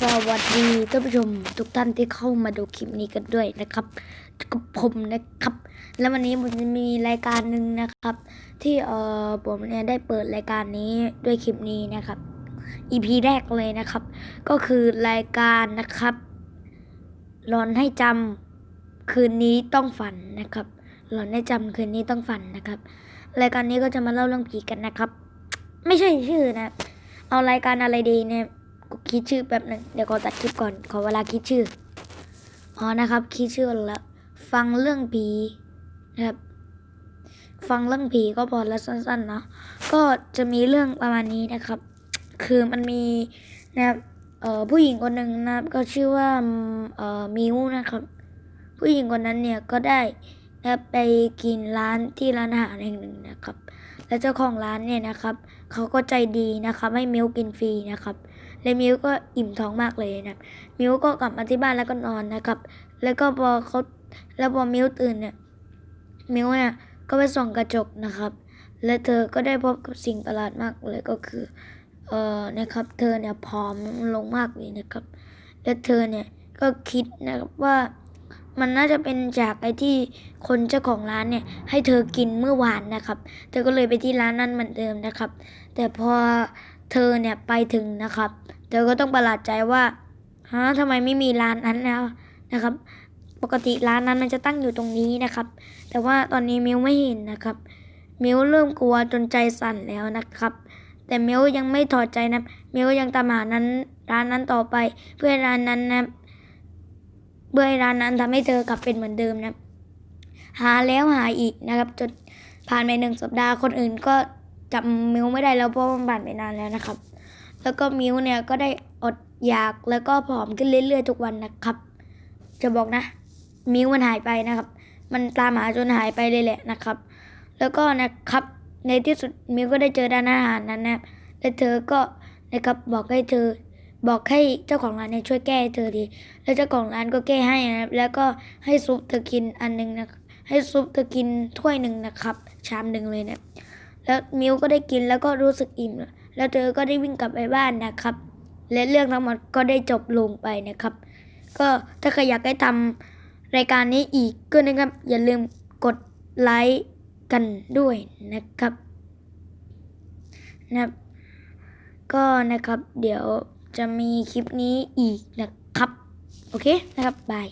สวัสดีท่านผู้ชมทุกท่านที่เข้ามาดูคลิปนี้กันด้วยนะครับกับผมนะครับ แล้ววันนี้ผมจะมีรายการหนึ่งนะครับ ที่เอ่อผมเนี่ยได้เปิดรายการนี้ด้วยคลิปนี้นะครับ EP แรกเลยนะครับ ก็คือรายการนะครับหลอนให้จำคืนนี้ต้องฝันนะครับหลอนให้จำคืนนี้ต้องฝันนะครับ รายการนี้ก็จะมาเล่าเรื่องผีกันนะครับ ไม่ใช่ชื่อนะ เอารายการอะไรดีเนี่ย กูคิดชื่อแป๊บหนึงเดี๋ยวขอตัดคลิปก่อน ขอเวลาคิดชื่ออ๋อนะครับ คิดชื่อแล้ว ฟังเรื่องผีนะครับ ฟังเรื่องผีก็พอแล้วสั้นๆเนาะก็จะมีเรื่องประมาณนี้นะครับ คือมันมีนะครับเอ่อผู้หญิงคนหนึ่งนะครับ ก็ชื่อว่าเอ่อมิวนะครับ ผู้หญิงคนนั้นเนี่ยก็ได้ นะครับไปกินร้านที่ร้านอาหารแห่งหนึ่งนะครับ และเจ้าของร้านเนี่ยนะครับเขาก็ใจดีนะครับให้มิวกินฟรีนะครับและมิวก็อิ่มท้องมากเลยนะมิวก็กลับมาที่บ้านแล้วก็นอนนะครับ แล้วก็พอเขาแล้วพอมิวตื่นเนี่ยมิวเนี่ยก็ไปส่องกระจกนะครับ และเธอก็ได้พบกับสิ่งประหลาดมากเลยก็คือเอ่อนะครับ เธอเนี่ยผอมลงมากเลยนะครับ และเธอเนี่ยก็คิดนะครับว่า มันน่าจะเป็นจากไอ้ที่คนเจ้าของร้านเนี่ย ให้เธอกินเมื่อวานนะครับ เธอก็เลยไปที่ร้านนั้นเหมือนเดิมนะครับ แต่พอเธอเนี่ยไปถึงนะครับ เธอก็ต้องประหลาดใจว่าฮะทำไมไม่มีร้านนั้นแล้วนะครับ ปกติร้านนั้นมันจะตั้งอยู่ตรงนี้นะครับ แต่ว่าตอนนี้มิวไม่เห็นนะครับมิวเริ่มกลัวจนใจสั่นแล้วนะครับ แต่มิวยังไม่ถอดใจนะมิวยังตามหานั้นร้านนั้นต่อไป เพื่อร้านนั้นนะ เพื่อให้ร้านนั้นทำให้เธอกลับเป็นเหมือนเดิมนะ หาแล้วหาอีกนะครับ จนผ่านไปหนึ่งสัปดาห์คนอื่นก็จำมิวไม่ได้แล้วเพราะมันผ่านไปนานแล้วนะครับ แล้วก็มิวเนี่ยก็ได้อดอยากแล้วก็ผอมขึ้นเรื่อยๆทุกวันนะครับ จะบอกนะ มิวมันหายไปนะครับ มันตามหาจนหายไปเลยแหละนะครับ แล้วก็นะครับในที่สุดมิวก็ได้เจอร้านอาหารนั้นนะและเธอก็นะครับบอกให้เธอ บอกให้เจ้าของร้านเนี่ยช่วยแก้เธอทีแล้วเจ้าของร้านก็แก้ให้นะครับ แล้วก็ให้ซุปเธอกินอันหนึงนะให้ซุปเธอกินถ้วยหนึ่งนะครับ ชามหนึ่งเลยนะแล้วมิวก็ได้กินแล้วก็รู้สึกอิ่ม แล้วเธอก็ได้วิ่งกลับไปบ้านนะครับ และเรื่องทั้งหมดก็ได้จบลงไปนะครับ ก็ถ้าใครอยากให้ทำรายการนี้อีกก็นะครับ อย่าลืมกดไลค์กันด้วยนะครับนะครับ ก็นะครับเดี๋ยว จะมีคลิปนี้อีกนะครับ โอเคนะครับบาย